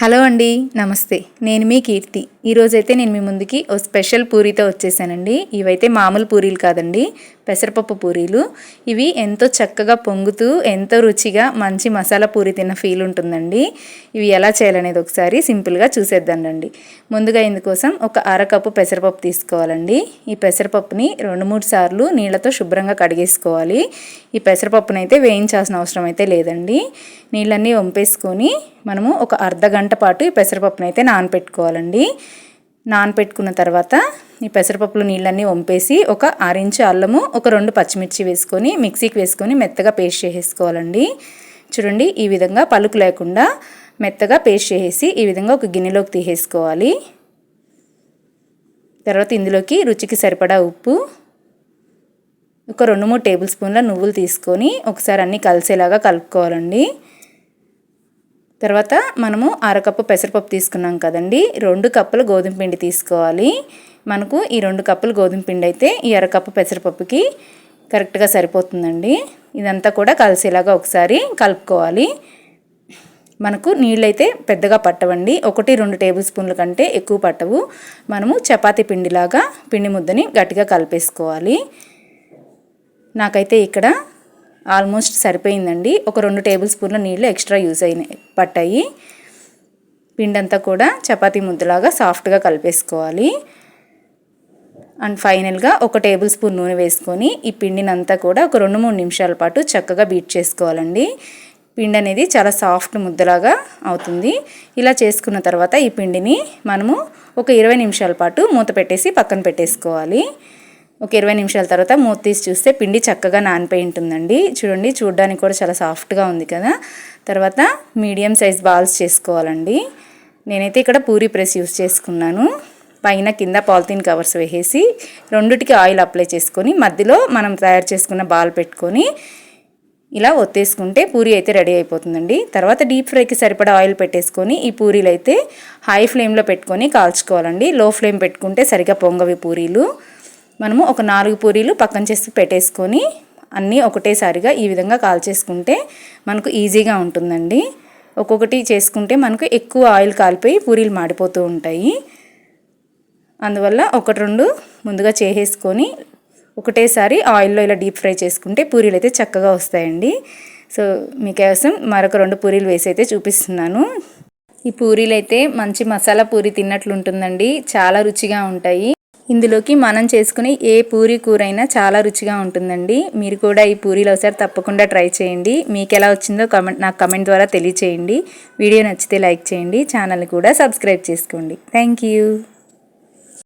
Hello అండి నమస్తే. నేను మీ కీర్తి. ఈరోజైతే నేను మీ ముందుకి ఓ స్పెషల్ పూరీతో వచ్చేసానండి. ఇవైతే మామూలు పూరీలు కాదండి పెసరపప్పు పూరీలు. ఇవి ఎంతో చక్కగా పొంగుతూ ఎంతో రుచిగా మంచి మసాలా పూరి తిన్న ఫీల్ ఉంటుందండి. ఇవి ఎలా చేయాలనేది ఒకసారి సింపుల్గా చూసేద్దాండి ముందుగా ఇందుకోసం ఒక అరకప్పు పెసరపప్పు తీసుకోవాలండి. ఈ పెసరపప్పుని రెండు మూడు సార్లు నీళ్ళతో శుభ్రంగా కడిగేసుకోవాలి. ఈ పెసరపప్పునైతే వేయించాల్సిన అవసరం అయితే లేదండి. నీళ్ళన్నీ వంపేసుకొని మనము ఒక అర్ధ గంట పాటు ఈ పెసరపప్పును అయితే నానపెట్టుకోవాలండి. నానపెట్టుకున్న తర్వాత ఈ పెసరపప్పులు నీళ్ళన్నీ వంపేసి ఒక ఆరించు అల్లము ఒక రెండు పచ్చిమిర్చి వేసుకొని మిక్సీకి వేసుకొని మెత్తగా పేస్ట్ చేసేసుకోవాలండి. చూడండి ఈ విధంగా పలుకు లేకుండా మెత్తగా పేస్ట్ చేసేసి ఈ విధంగా ఒక గిన్నెలోకి తీసేసుకోవాలి. తర్వాత ఇందులోకి రుచికి సరిపడా ఉప్పు ఒక రెండు మూడు టేబుల్ స్పూన్ల నువ్వులు తీసుకొని ఒకసారి అన్నీ కలిసేలాగా కలుపుకోవాలండి. తర్వాత మనము అరకప్పు పెసరపప్పు తీసుకున్నాం కదండి. రెండు కప్పులు గోధుమ పిండి తీసుకోవాలి. మనకు ఈ రెండు కప్పులు గోధుమ పిండి అయితే ఈ అరకప్పు పెసరపప్పుకి కరెక్ట్గా సరిపోతుందండి. ఇదంతా కూడా కలిసేలాగా ఒకసారి కలుపుకోవాలి. మనకు నీళ్ళైతే పెద్దగా పట్టవండి. ఒకటి రెండు టేబుల్ స్పూన్ల కంటే ఎక్కువ పట్టవు. మనము చపాతీ పిండిలాగా పిండి ముద్దని గట్టిగా కలిపేసుకోవాలి. నాకైతే ఇక్కడ ఆల్మోస్ట్ సరిపోయిందండి. ఒక రెండు టేబుల్ స్పూన్ల నీళ్ళు ఎక్స్ట్రా యూజ్ అయినాయి పట్టాయి. పిండంతా కూడా చపాతీ ముద్దలాగా సాఫ్ట్గా కలిపేసుకోవాలి. అండ్ ఫైనల్గా ఒక టేబుల్ స్పూన్ నూనె వేసుకొని ఈ పిండినంతా కూడా ఒక రెండు మూడు నిమిషాల పాటు చక్కగా బీట్ చేసుకోవాలండి. పిండి అనేది చాలా సాఫ్ట్ ముద్దలాగా అవుతుంది. ఇలా చేసుకున్న తర్వాత ఈ పిండిని మనము ఒక ఇరవై నిమిషాల పాటు మూత పెట్టేసి పక్కన పెట్టేసుకోవాలి. ఒక ఇరవై నిమిషాల తర్వాత మూత తీసి చూస్తే పిండి చక్కగా నానిపోయి ఉంటుందండి. చూడండి చూడడానికి కూడా చాలా సాఫ్ట్గా ఉంది కదా. తర్వాత మీడియం సైజ్ బాల్స్ చేసుకోవాలండి. నేనైతే ఇక్కడ పూరి ప్రెస్ యూస్ చేసుకున్నాను. పైన కింద పాలిథీన్ కవర్స్ వేసేసి రెండుటికి ఆయిల్ అప్లై చేసుకొని మధ్యలో మనం తయారు చేసుకున్న బాల్ పెట్టుకొని ఇలా ఒత్తేసుకుంటే పూరి అయితే రెడీ అయిపోతుందండి. తర్వాత డీప్ ఫ్రైకి సరిపడా ఆయిల్ పెట్టేసుకొని ఈ పూరీలు అయితే హై ఫ్లేమ్లో పెట్టుకొని కాల్చుకోవాలండి. లో ఫ్లేమ్ పెట్టుకుంటే సరిగా పొంగవి పూరీలు. మనము ఒక నాలుగు పూరీలు పక్కన చేసి పెట్టేసుకొని అన్నీ ఒకటేసారిగా ఈ విధంగా కాల్చేసుకుంటే మనకు ఈజీగా ఉంటుందండి. ఒక్కొక్కటి చేసుకుంటే మనకు ఎక్కువ ఆయిల్ కాలిపోయి పూరీలు మాడిపోతూ ఉంటాయి. అందువల్ల ఒకటి రెండు ముందుగా చేసేసుకొని ఒకటేసారి ఆయిల్లో ఇలా డీప్ ఫ్రై చేసుకుంటే పూరీలు అయితే చక్కగా వస్తాయండి. సో మీకోసం మరొక రెండు పూరీలు వేసి అయితే చూపిస్తున్నాను. ఈ పూరీలు అయితే మంచి మసాలా పూరి తిన్నట్లు ఉంటుందండి. చాలా రుచిగా ఉంటాయి. ఇందులోకి మనం చేసుకునే ఏ పూరి కూర అయినా చాలా రుచిగా ఉంటుందండి. మీరు కూడా ఈ పూరీలో ఒకసారి తప్పకుండా ట్రై చేయండి. మీకు ఎలా వచ్చిందో కమెంట్ నాకు కమెంట్ ద్వారా తెలియచేయండి. వీడియో నచ్చితే లైక్ చేయండి. ఛానల్ని కూడా సబ్స్క్రైబ్ చేసుకోండి. Thank you.